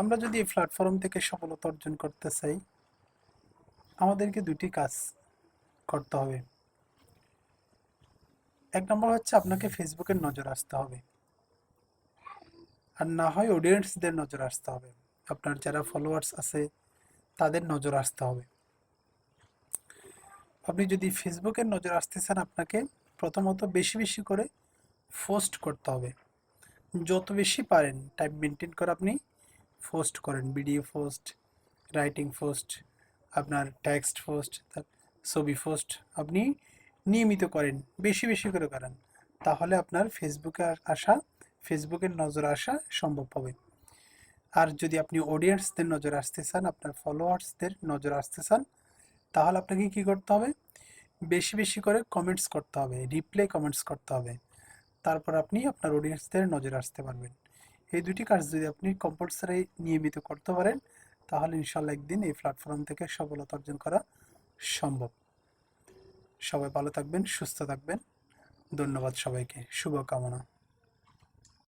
আমরা যদি এই প্ল্যাটফর্ম থেকে সফলতা অর্জন করতে চাই, আমাদেরকে দুটি কাজ করতে হবে। এক নম্বর হচ্ছে আপনাকে ফেসবুকের নজর আসতে হবে। আর না হয় অডিয়েন্সদের নজর আসতে হবে। আপনার যারা ফলোয়ার্স আছে, তাদের নজর আসতে হবে। আপনি যদি ফেসবুকের নজর আসতে চান, আপনাকে প্রথমত বেশি বেশি করে পোস্ট করতে হবে। যত বেশি পারেন টাইম মেনটেন করে আপনি পোস্ট করেন ভিডিও পোস্ট রাইটিং পোস্ট আপনার টেক্সট পোস্ট ছবি পোস্ট আপনি নিয়মিত করেন, বেশি বেশি করে করেন, তাহলে আপনার ফেসবুকে আসা ফেসবুকের নজর আসা সম্ভব হবে। আর যদি আপনি অডিয়েন্সদের নজর আসতে চান, আপনার ফলোয়ার্সদের নজর আসতে চান, তাহলে আপনাকে কি করতে হবে? বেশি বেশি করে কমেন্টস করতে হবে রিপ্লাই কমেন্টস করতে হবে, তারপর আপনি আপনার অডিয়েন্সদের নজর আসতে পারবেন। এই দুটি কাজ যদি আপনি কম্পালসারি নিয়মিত করতে পারেন, তাহলে ইনশাল্লাহ একদিন এই প্ল্যাটফর্ম থেকে সফলতা অর্জন করা সম্ভব। সবাই ভালো থাকবেন, সুস্থ থাকবেন। ধন্যবাদ সবাইকে। শুভকামনা।